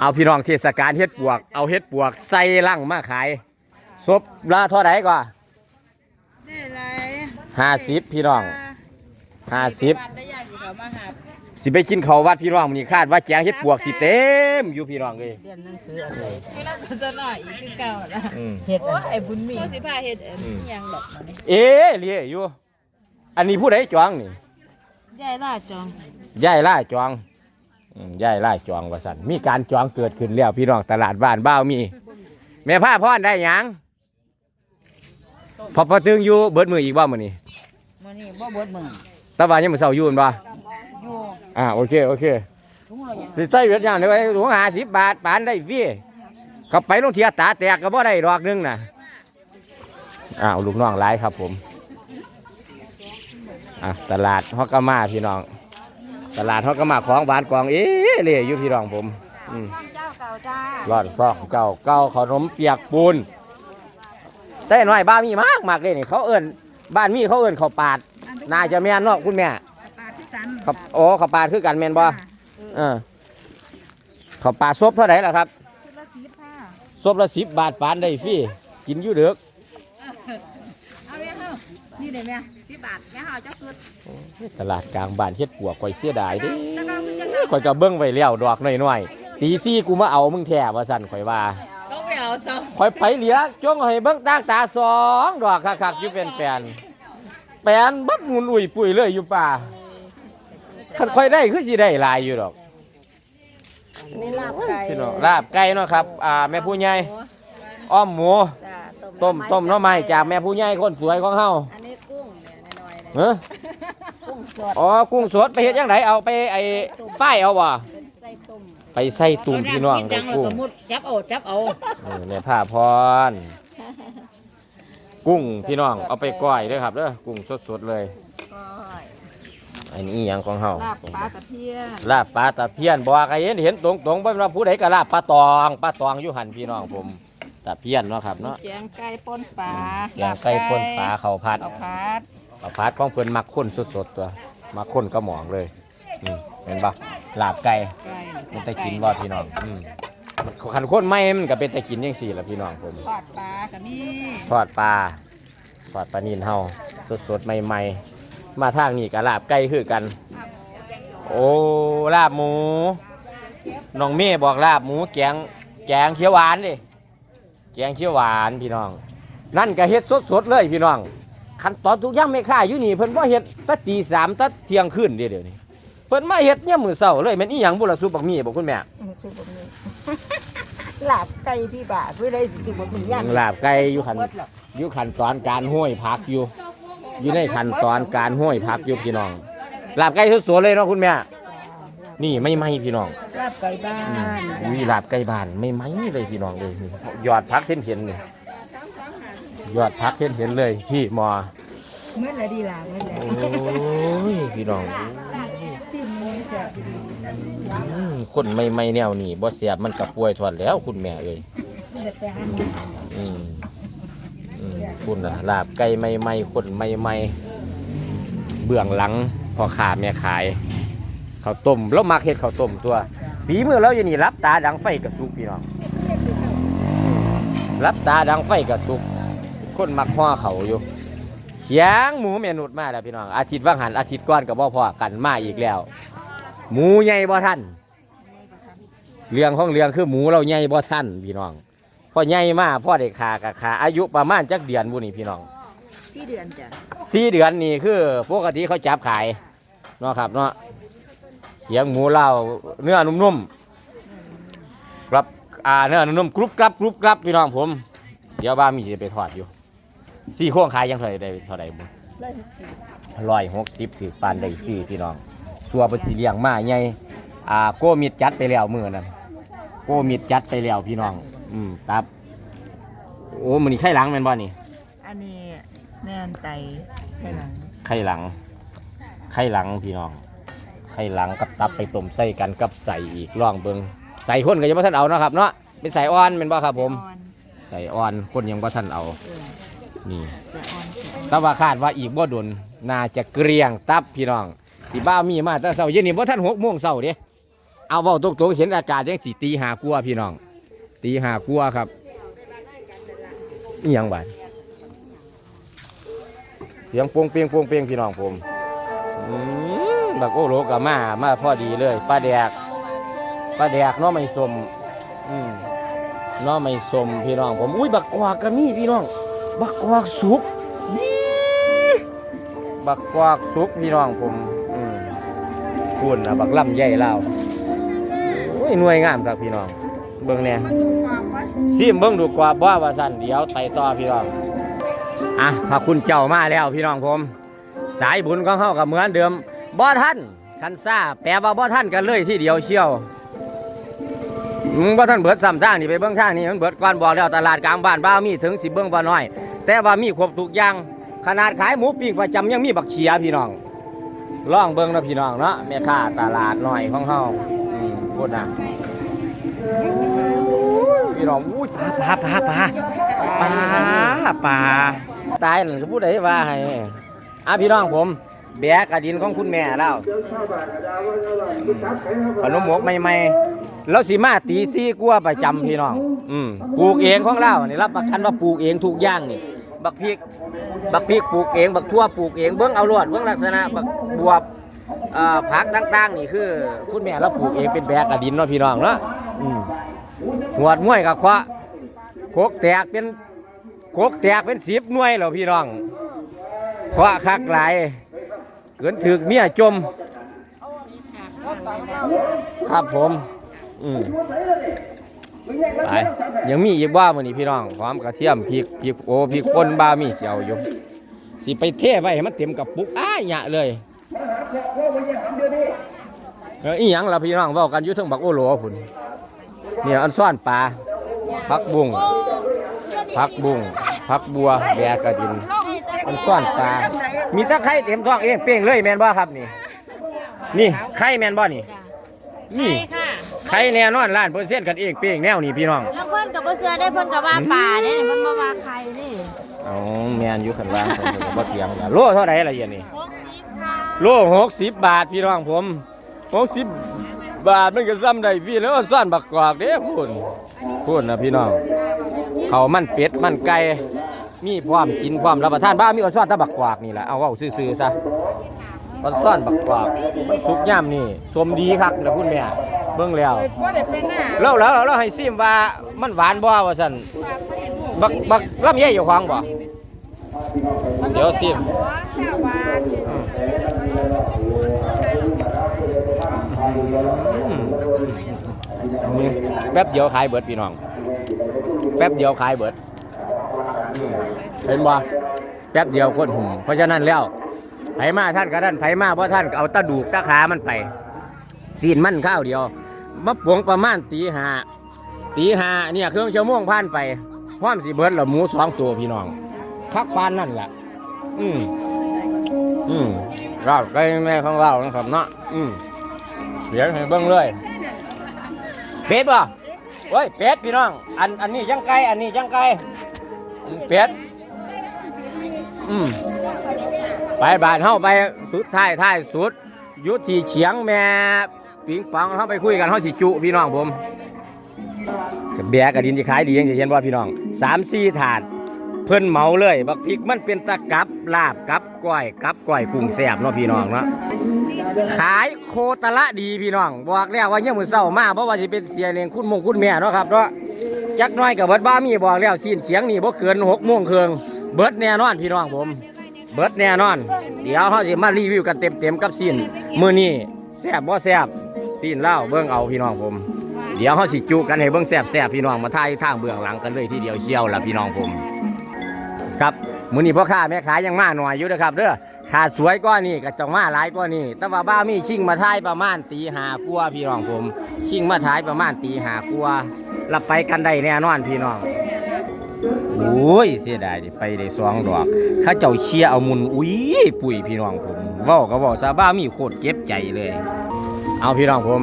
เอาพี่น้องเทศกาลเฮ็ดปวก เอาเฮ็ดปวกใส่ลังมาขายซบละเท่าไหร่ก่อนได้ไรห้าสิบพี่น้องห้าสิบบ้านได้ยากอยู่เขามาหาสิไปกินเขาววัดพี่น้องมื้อนี้คาดว่าแจงเฮ็ดปวกสิเต็มอยู่พี่น้องเลยเรียนหนังสืออะไรที่นั่นก็จะหน่อยอีกคือเก่าละอืมเฮ็ดโอ้ยไอ้บุญมีสิพาเฮ็ดเอ็มอิหยังดอกมันเอ๊ะเลียอยู่ อันนี้ผู้ใดจองนี่ยายล่าจองยายล่าจองอืม ยายล่าจองว่าสั่นมีการจองเกิดขึ้นแล้วพี่น้องตลาดบ้านบ้าวมี แม่ผ้าพรได้หยังพอพอตึงอยู่เบิดมืออีกบ่มื้อนี้มื้อนี้บ่เบิดมื้อแตะวันยังมื้อเช้าอยู่แม่นบ่อยู่อ่าโอเคโอเคถุงละหยังสิใส่เวียดนามได้ไว้ถุง50บาทปานได้ฟรีเขาไปลงเทียตาแตกก็บ่ได้ดอกหนึงน่ะอ้าวลูกน้องหลายครับผมอะตลาดฮอกกามาพี่น้อง ตลาดฮอกกามาของหวานกองเอ๊ะเลยอยู่พี่น้องผมอืมเจ้าเก่าจ้าร้อนฟอกเก่าเก่าขนมเปียกปูนแต่น้อยบ้านมีมากมากเลยนี่เขาเอิ้นบ้านมีเขาเอิ้นข้าวปาดน่าจะแม่นเนาะคุณแม่ปลาที่กันข้าวโอ้ข้าวปาดคือกันแม่นบ่เออข้าวปาดซบเท่าไหร่ล่ะครับชุดละสิบค่ะซบละสิบบาทปานได้ฟรีกินอยู่เด้อเอาแม่เฮานี่ได้แม่ 10บาทแม่เฮาจักชุดตลาดกลางบ้านเฮ็ดปัวข่อยเสียดายเด้แล้วก็คือจังข่อยก็เบิ่งไว้แล้วดอกน้อยๆตีซี่กูมาเอามึงแท้ว่าซั่นข่อยว่าต้องไปเอาซะข่อยไปเหลียจ้องให้เบิ่งตางตาสองดอกคักๆอยู่เป็นแปลนแปลนบัดงุนอุ้ยปุ้ยเลยอยู่ป่าคันข่อยได้คือสิได้หลายอยู่ดอกนี่ลาบไก่พี่น้องลาบไก่เนาะครับอ่าแม่ผู้ใหญ่อ้อมหมูจ้าต้มต้มหน่อไม้จากแม่ผู้ใหญ่คนสวยของเฮา เอ้อกุ้งสดอ๋อกุ้งสดไปเฮ็ดจังไดเอาไปไอ้ฝ้ายเอาบ่ใส่ต้มไปใส่ตุ่มพี่น้องจัได้งแล้วกุ้งก็มุดจับเอาจับเอาเออแม่ผ้าพร กุ้งพี่น้องเอาไปก้อยเด้อครับเด้อกุ้งสดๆเลยก้อยอันนี้อหยังของเฮาลาบปลาตะเพียนลาบปลาตะเพียนบอกให้เห็นเห็นตรงๆบ่ว่าผู้ใดก็ลาบปลาตองปลาตองอยู่หันพี่น้องผมตะเพียนเนาะครับเนาะแกงไก่ป่นปลาแกงไก่ป่นปลาข้าวผัดเอาผัด ข้าวผัดของเพิ่นมักข้นสดๆตัวมักข้นกระหม่อมเลยอืมเห็นปะลาบไก่ไก่มันได้กินบ่พี่น้องอืมขันข้นไหม่มันก็เป็นแต่กินจังซี่ล่ะพี่น้องผมทอดปลาก็มีทอดปลาทอดปลานินเฮาสดๆใหม่ๆ มาทางนี้ก็ลาบไก่คือกัน โอ้ลาบหมูน้องเม่บอกลาบหมูแกงแกงเขียวหวานดิแกงเขียวหวานพี่น้อง นั่นก็เฮ็ดสดๆเลยพี่น้อง ขั้นตอนทุกอย่างไม่ค่าอยู่นี่เพิ่นว่าเฮ็ดตั้งตีสามตั้งเที่ยงคืนเดียวเดี๋ยวนี้เพิ่นมาเฮ็ดเนี่ยามมื้อเช้าเลยแม่นอีหยังบุละซุปบักหมี่บ่คุณแม่คือบ่มีลาบไก่พี่บาทเพื่อได้สิบ่มีย่างลาบไก่อยู่ขั้นหมดหรอกอยู่ขั้นตอนการห้อยผักอยู่ อยู่ในขั้นตอนการห้อยผักอยู่พี่น้องลาบไก่สดๆเลยเนาะคุณแม่นี่ไม่ไหมพี่น้องลาบไก่บ้านอุ้ยลาบไก่บ้านไม่ไหมเลยพี่น้องเลยนี่ยอดผักเห็นเห็นๆนี่ย อดผักเห็นเห็นๆเลยพี่หมอเมื่อไรดีล่ะเมื่อไรโอ้ยพี่น้องที่มือจะอืมคนไม่ไม่แนวนี่บ่เสียบมันกับป่วยทอดแล้วคุณแม่เอ้ยจะไปหาอืมอืมคุณน่ะลาบไก่ไม่ไม่คนไม่ไม่เบื้องหลังพอขาแม่ขายข้าวต้มแล้วมักเฮ็ดข้าวต้มตัวฝีมือเราอยู่นี่รับตาดังไฟกระสุกพี่น้องรับตาดังไฟกระสุก คนมักห่อเขาอยู่เขียงหมูเมนุดมาแล้วพี่น้องอาทิตย์ว่างหันอาทิตย์ก้อนกับบ่พอกันมาอีกแล้ว หมูใหญ่บ่ท่านเรื่องของเรื่องคือหมูเราใหญ่บ่ท่านพี่น้องพ่อใหญ่มาพ่อเด็กขากับขาอายุประมาณจักเดือนบุนี่พี่น้องที่เดือนจ้ะสี่เดือนนี่คือปกติเขาจับขายเนาะครับเนาะเขียงหมูเล่าเนื้อนุ่มๆครับอ่าเนื้อนุ่มๆกรุบกรับกรุบกรับพี่น้องผม เดี๋ยวบ้ามีจะไปทอดอยู่ สี่โค้งขายยังเท่าไหร่ได้เท่าไหร่บุเลยสิร้อยหกสิบสิปานได้ฟรีพี่น้องสัวเป็นสีเลี้ยงมาใหญ่อ่าโกมิดจัดไปแล้วมือนั้นโกมิดจัดไปแล้วพี่น้อง อืมครับ โอ้มันนี่ไข่หลังแม่นบ่นี่ อันนี้แม่นไตให้หลังไข่หลังไข่หลังพี่น้องไข่หลังกับตับไปต้มใส่กันกับใส่อีกล่องเบิงใส่คนก็ยังบ่ทันเอาเนาะครับเนาะเป็นใส่อ่อนเป็นบ่ครับผม อ่อนใส่อ่อนคนยังบ่ทันเอา เออ นี่แตว่าคาดว่าอีกบ่ดนน่าจะเกรียงตับพี่น้องที่บ้ามีมาแต่เช้าเย็นนี่บ่ทันหกโมงเช้าเด้เอาเว้าตรงๆเห็นอากาศยังสิตีหากลัวพี่น้อง ตีหากลัวครับอีหยังบาดเสียงโปงเปียงโปงเปียงพี่น้องผมบักโอโลกับมามาพอดีเลยปลาแดกปลาแดกน้อไม่สมน้อไม่สมพี่น้องผมอุ้ยบักกวากก็มีพี่น้อง บักกวากสุกยี่บักกวากสุกพี่น้องผมอืมคุณนะบักลำใหญ่เล่าวโอ้ยหน่วยงามครับพี่น้อง เบิ่งแหน่มันดูความว่าซิมเบิ่งดูกว่าบ่ว่าสั่นเดี๋ยวไปต่อพี่น้องอะพระคุณเจ้ามาแล้วพี่น้องผม สายบุญของเฮากับเหมือนเดิมบ่ท่านคันซ่าแปลว่าบ่ท่านกันเลยที่เดียวเชียว อืมบ่ท่านเบิดซ้ำทางนี่ไปเบิ่งทางนี่มันเบิดก่อนบอกแล้วตลาดกลางบ้านบ้ามีถึงสิเบิ่งบ่น้อย แต่ว่ามีครบทุกอย่างขนาดขายหมูปิ้งประจำยังมีบักเขียพี่น้องลองเบิ่งนะพี่น้องเนาะแม่ค้าตลาดน้อยของเฮาอืมพูดนะพี่น้องอุ้ยปลาปลาปลาปลาปลาปลาตายนั่นก็พูดได้ว่าให้อะพี่น้องผมแบกกระดินของคุณแม่แล้วขนมหมกใหม่ๆ แล้วสิมาตีซี่กลัวประจำพี่น้อง อืมปลูกเองของเราเนี่รับประกันว่าปลูกเองทุกอย่างนี่ บักพริก บักพริกปลูกเอง บักทั่วปลูกเองเบิ้องเอารวดเบิ้องลักษณะบักบวบผักต่างๆ นี่คือคุณแม่เราปลูกเองเป็นแบกกระดินเนาะพี่น้องเนาะอืมหวดม้วยกับควะโคกแตกเป็นโคกแตกเป็นสิบหน่วยแล้วพี่น้องควะคักหลายเกินถึกเมียจม ครับผม อืมไปยังมีอีกบ้ามื้อนี้พี่น้องหอมกระเทียมพริกพริกโอพริกป่นบ้ามีเสียวอยู่สิไปเทไว้ให้มันเต็มกับปุกอ้ายหยะเลยเอออีหยังล่ะพี่น้องเว้ากันอยู่เทั้งบักโอโหลพุ่นเนี่ยอันซ่อนปลาผักบุ้งผักบุ้งผักบัวแบกกระดินอันซ่อนปลามีตะไคร้เต็มท้องเองเป้งเลยแม่นบ่ครับนี่ นี่ไข่แม่นบ่นี่นี่ ใช่ค่ะไข่แน่นอนล้านเปอร์เซ็นต์กันเองเป้งแนวนี่พี่น้องแล้วเพิ่นกับบ่เสือได้เพิ่นกับว่าป่าเนี่ยเพิ่นบ่ว่าใครนี่อ๋อแม่นอยู่ข้างล่างผมก็บ่เถียงกันโลเท่าไหร่ละเอียดนี่60ค่ะโล60บาทพี่น้องผม60บาทมันก็ซ้ำได้พี่แล้วซ่อนบักกอกเด้พูนพูนนะพี่น้องเขาวมันเป็ดมันไก่มีพร้อมกินพร้อมรับประทานบ้ามีออนซ่อนแตะบักกวากนี่แหละเอาเว้าซื่อๆซะ ออนซ่อนบักกวากมันสุกย่ำนี่สมดีคักนะคุณแม่เบิ่งแล้วว่าได้เป็นหน้าแล้วแล้วเราให้ซิมว่ามันหวานบ่ว่าซั่นบักบักลำไยอยู่ของบ่เดี๋ยวซิมแค่วานนี่แป๊บเดียวขายเบิดพี่น้อง แป๊บเดียวขายเบิดอืมเห็นบ่แป๊บเดียวคนหุ่มเพราะฉะนั้นแล้ว ไผมาท่านก็ท่านไผมาเพราะท่านก็เอาตะดูกตะขามันไปตีนมันข้าวเดียวมาปวงประมาณตีห้าตีห้าเนี่ยเครื่องชั่วโมงผ่านไปความสิเบิร์ดละหมูสองตัวพี่น้องพักปานนั่นแหละอืมอืมเราใกล้แม่ของเรานะครับเนาะอืมเดี๋ยวให้เบิ่งเลยเป็ดบ่โอ้ยเป็ดพี่น้อง อันอันนี้ยังไก่อันนี้ยังไก่อืมเป็ดอืม ไปบ้านเฮาไปสุดท้ายท้ายสุด ยุทที่เฉียงแม่ปิงปองเฮาไปคุยกันเฮาสิจุพี่น้องผมแบกกระดินจะขายดียังจะเห็นว่าพี่น้องสามสี่ถาด เพิ่นเหมาเลยบักพริกมันเป็นตะกับลาบกับก้อยกับก้อยกุ้งแซ่บเนาะพี่น้องเนาะขายโคตรละดีพี่น้อง บอกแล้วว่าเนี่ยมมือเศร้ามากเพราะว่าจะเป็นเสียเลี้ยงคุณมงคุณแม่เนาะครับเนาะจักหน้อยกับเบิร์ดบ้ามีบอกแล้วสิ้นเสียงนี่บ่เกินหกโมงครึ่งเบิร์ดแน่นอนพี่น้องผม เบิดแน่นอน เดี๋ยวเขาจะมารีวิวกันเต็มๆกับสิ้นมือนี้แซบบ่แซบสิ้นเล่าเบิ่งเอาพี่น้องผม เดี๋ยวเขาสิจุกันให้เบิ่งแซ่บพี่น้องมาถ่ายทางเบื้องหลังกันเลยทีเดียวเชียวละพี่น้องผม ครับมือนี้พ่อค้าแม่ขายยังมาหน่อยอยู่นะครับเด้อขาสวยกว่านี่ก็จองมาหลายกว่านี่แต่ว่าบ้ามีชิงมาท้ายประมาณตีหากว่าพี่น้องผม ชิงมาท้ายประมาณตีหากัว่ารับไปกันได้แน่นอนพี่น้อง อ้ยเสียดายดิไปได้สองดอกข้าเจ้าเชียเอามุนอุ้ยปุ๋ยพี่น้องผมเว้าก็เว้าซาบ้ามีโคตรเจ็บใจเลย เอาพี่น้องผม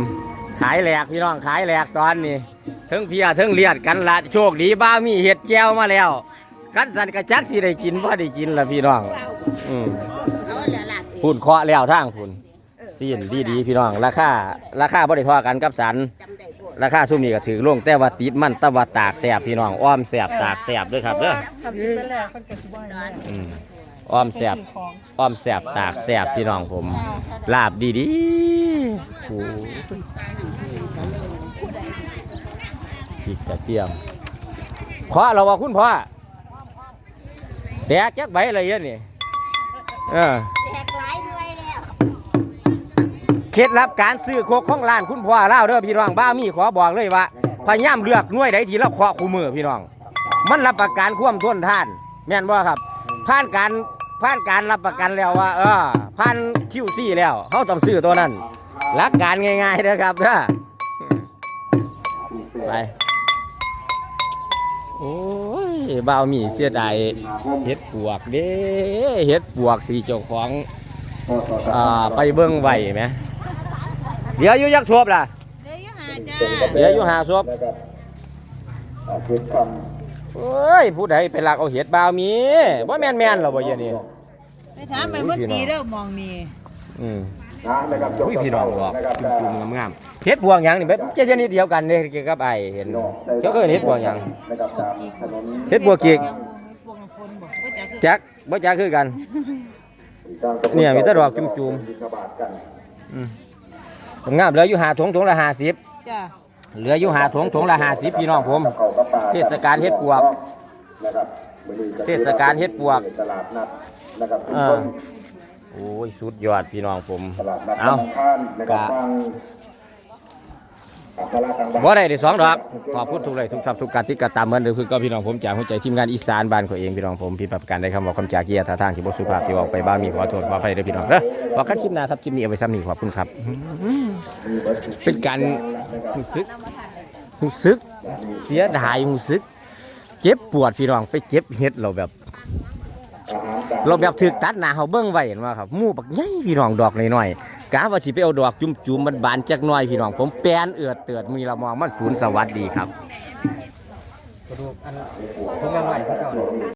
ขายแหลกพี่น้องขายแหลกตอนนี้เทั้งเพียเทั้งเลียดกันละโชคดีบ้ามีเห็ดแก้วมาแล้วกันสันกระจักสิได้กินบ่ได้กินละพี่น้องอืมพูนเคาะแล้วทางพูนสิซีนดีดีๆพี่น้องราคาราคาบ่ได้ทอกันกับสัน ราคาซุมนี้ก็ถือลงแต่ว่าติดมันแตะว่าตากแสบพี่น้องอ้อมแสบตากแสบด้วยครับเด้อทำเป็นแล้วคนก็สิบ่ให้อืมอ้อมแสบอ้อมแสบตากแสบพี่น้องผม ลาบดีดีๆโอ้ยพริกกระเทียมพ่อเราว่าคุณพ่อแตกจักใบอะไรเยอะนี่เออ เคล็ดลับการซื้อโคกของร้านคุณพ่อเล่าเด้อพี่น้องบ้ามีขอบอกเลยว่าพยายามเลือกหน่วยใดที่เราเคาะคู่มือพี่น้อง มันรับประกันความทนทาน แม่นบ่ครับ ผ่านการผ่านการรับประกันแล้วว่า เออผ่านคิวซี่แล้วเขาต้องซื้อตัวนั้นหลักการง่ายๆนะครับเด้อไปโอ้ยบ่าวมีเสียดายเฮ็ดปวกเด้เฮ็ดปวกที่เจ้าของอ่าไปเบิ่งไหวไหม เดี๋ยวอยู่ยักษ์ทวบล่ะเดี๋ยวหาจ้าเดี๋ยวอยู่หาทวบโอ้ยผู้ใดไปลักเอาเห็ดบ่าวมีบ่แม่นแม่นหรอบ่เดี๋ยอะนี่ไปถามไปเพิ่นตีเด้อมองนี่อืมอุ้ยพี่น้องบอกจุ่มๆงามๆเห็ดพวงหยังนี่แบบจะชนิดเดียวกันเด้เกี่ยวกับไอ้เห็นเขาเคยเห็ดพวงหยังเห็ดพวงกีกยังบ่พวกน้ำฝนบ่บ่จักคือ จักบ่จักคือกันเนี่ยมีแต่ดอกจุ่มๆอืม งามเหลืออยู่หาถุงถุงละ50จ้าเหลืออยู่หาถุงถุงละ50พี่น้องผม เทศกาลเฮ็ดปวกเทศกาลเฮ็ดปวกเออโอ้ยสุดยอดพี่น้องผม เอากะ บ่ได้ได้สองดอกขอบคุณทุกเลยทุกสับทุกการที่กระตามเหมือนเดิมคือก็พี่น้องผมจากหัวใจทีมงานอีสานบ้านเขาเองพี่น้องผมผิดประการใดคำบอกคำจากเกียร์ท่าทางที่บ่สุภาพที่ออกไปบ้างมีขอโทษขออภัยเด้อพี่น้องเด้อบอกกันคลิปหน้าครับคลิปนี้เอาไว้ซ้ำนี่ขอบคุณครับ เป็นการรู้สึกรู้สึกเสียดายรู้สึก เจ็บปวดพี่น้องไปเจ็บเฮ็ดเราแบบ เราแบบถือตัดหน้าเขาเบิ่งไว้เห็นว่าครับมู่บักใหญ่พี่น้องดอกน้อยๆกะว่าสิไปเอาดอกจุ่มๆมันบานจักหน่อยพี่น้องผมแปลนเอือดเตือดมีละมองมันศูนย์สวัสดีครับกระดูกอันพวกนั้นไว้ซะก่อน